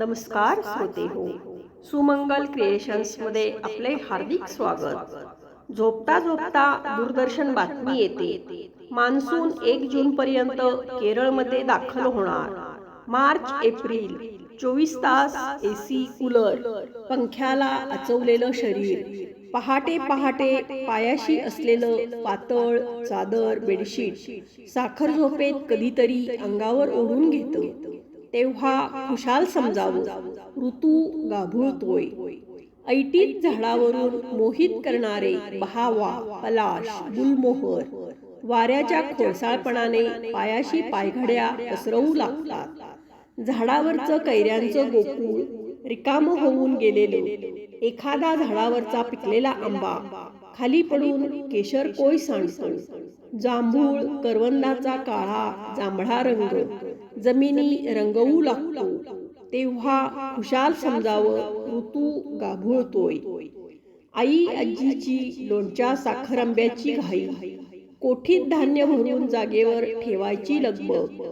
नमस्कार श्रोते हो. सुमंगल क्रिएशन्समध्ये आपले हार्दिक स्वागत. झोपता झोपता दूरदर्शन बातमी येते. मान्सून एक जून पर्यंत केरळमध्ये दाखल होणार. मार्च एप्रिल चोवीस तास एसी कूलर पंख्याला अचवलेलं शरीर पहाटे पहाटे पायाशी असलेलं पातळ चादर बेडशीट साखर झोपेत कधीतरी अंगावर ओढून घेतं. तेव्हा खुशाल समजावं ऋतू गाभुळतोय. ऐटीत झाडावरून मोहित करणारे बहावा पलाश गुलमोहर वाऱ्याच्या खोळसाळपणाने पायाशी पायघड्या पसरवू लागतात. झाडावरचं कैऱ्यांचं गोकुळ रिकाम होऊन गेलेलं. एखादा झाडावरचा पिकलेला आंबा खाली पडून केशर कोय सांडतो. जांभूळ करवंदाचा काळा जांभळा रंग. जमिनी रंगवू लागतो तेव्हा खुशाल समजावं ऋतू गाभुळतोय. आई आजीची लोणच्या साखर आंब्याची घाई. कोठीत धान्य भरून जागेवर ठेवायची लगबग.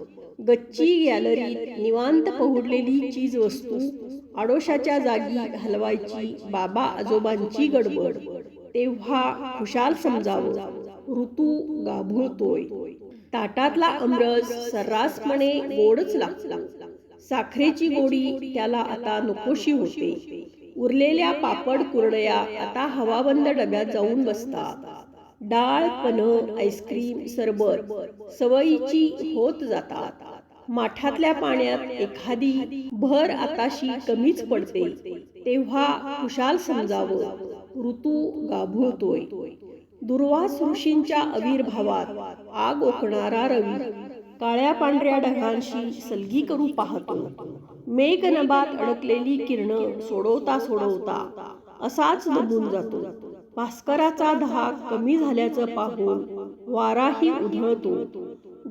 गच्ची गॅलरीत निवांत पहुडलेली चीज वस्तू आडोशाच्या जागी हलवायची बाबा आजोबांची गडबड. तेव्हा खुशाल समजावं. ऋतू गाभुळतोय. ताटातला अमरस सर्रासपणे गोडच लागला. साखरेची गोडी त्याला आता नकोशी होते. उरलेल्या पापड कुरडया आता हवाबंद डब्यात जाऊन बसतात. डाळ पन आईस्क्रीम सरबत सवयीची होत जातात. माठातल्या पाण्यात एखादी भर आताशी कमीच पडते. तेव्हा खुशाल समजावं. ऋतू गाभुळतोय. दुर्वास ऋषींच्या आविर्भावात आग ओकणारा रवी काळ्या पांढऱ्या ढगांशी सलगी करू पाहतो. मेघनभात अडकलेली किरण सोडवता सोडवता असाच दबून जातो. भास्कराचा धाक कमी झाल्याचं पाहून वाराही उधळतो.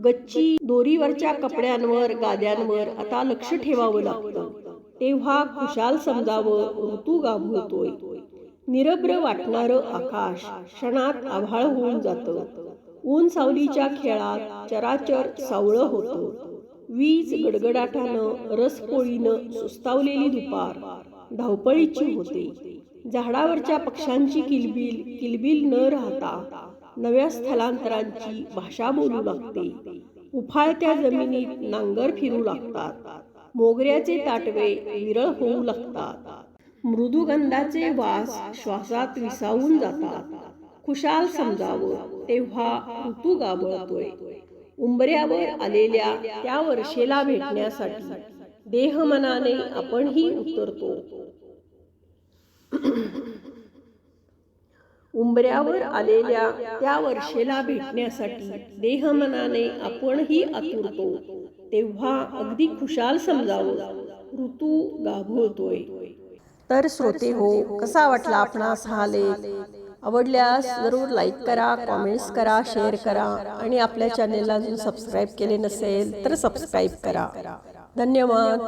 गच्ची दोरीवरच्या कपड्यांवर गाद्यांवर आता लक्ष ठेवावं लागतं. तेव्हा खुशाल समजावं ऋतू गाभवतोय निरभ्र वाटणारं आकाश क्षणात आभाळ होऊन जातं. ऊन सावलीच्या खेळात चराचर सावळं होतं. वीज गडगडाटानं रसपोळीनं सुस्तावलेली दुपार धावपळीची होते. झाडावरच्या पक्ष्यांची किलबिल किलबिल न राहता नव्या स्थलांतरांची भाषा बोलू लागते. उफाळत्या जमिनीत नांगर फिरू लागतात. मोगऱ्याचे ताटवे विरळ होऊ लागतात. मृदुगंधाचे वास श्वासात विसावून जातात. खुशाल समजावं तेव्हा ऋतू गाबळतोय. उंबऱ्यावर आलेल्या त्या वर्षेला भेटण्यासाठी देहमनाने आपणही उतरतो. उंबऱ्यावर आलेल्या त्या वर्षेला भेटण्यासाठी देहमनाने आपणही आतुरतो. तेव्हा अगदी खुशाल समजावं ऋतू गाभळतोय. तर श्रोते हो कसा वाटला आपणास हा लेख आवडल्यास जरूर लाईक करा कॉमेंट्स करा शेअर करा आणि आपल्या चॅनेलला अजून सबस्क्राईब केले नसेल तर सबस्क्राईब करा. धन्यवाद.